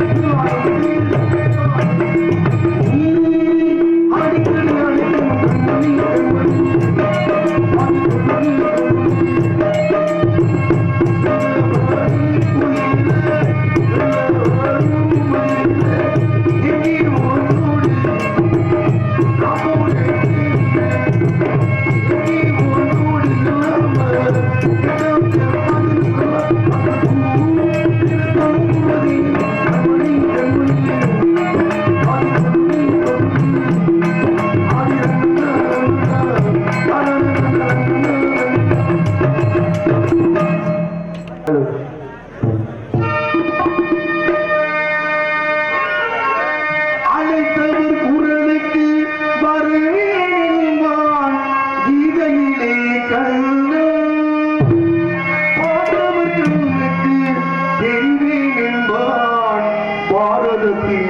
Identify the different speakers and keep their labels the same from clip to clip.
Speaker 1: Thank you. படுத்தி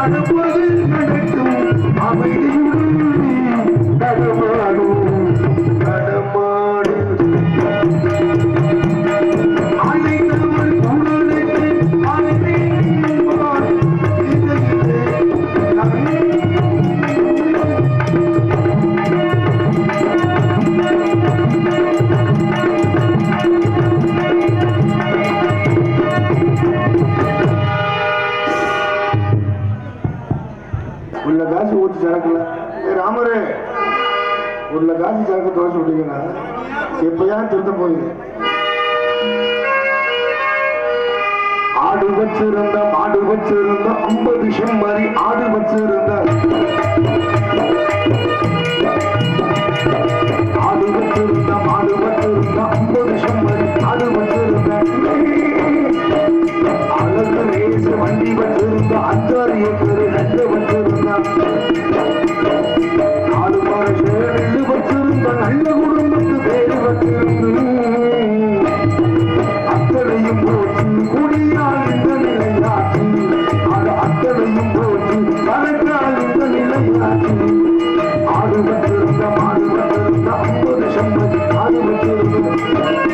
Speaker 1: மனப்பொருள் நடக்கும் அமைதி எப்பயா சொந்த போயிரு. ஆடு வச்சிருந்த மாடு வச்சிருந்த ஐம்பது விஷயம் மாதிரி ஆடு வச்சிருந்த Thank you.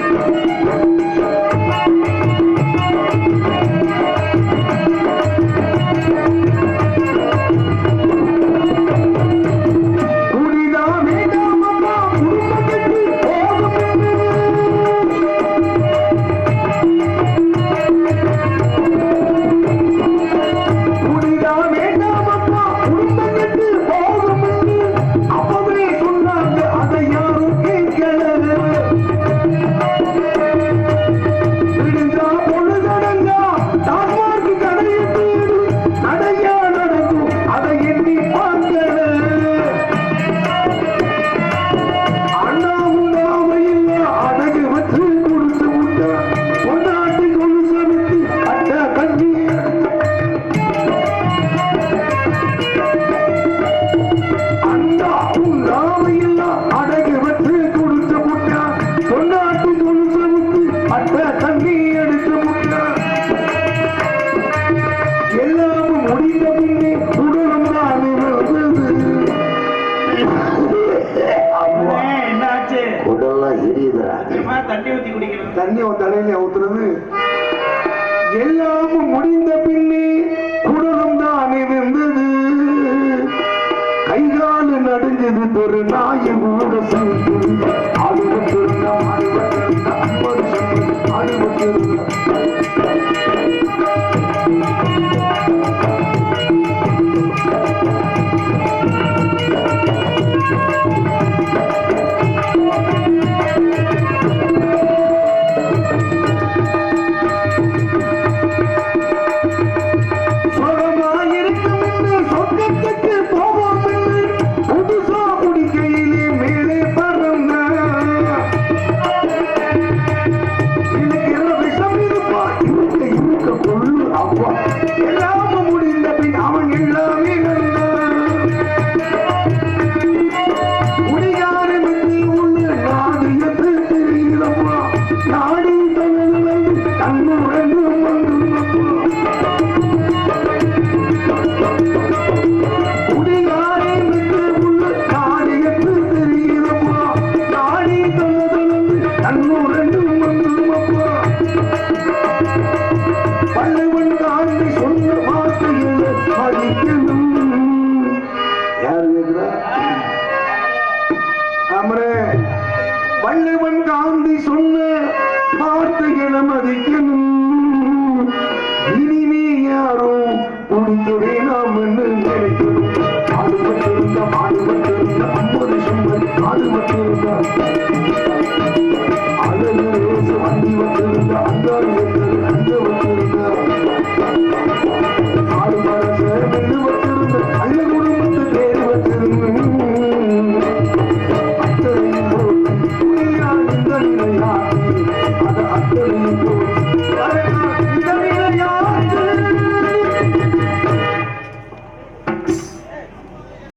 Speaker 1: দেখলেন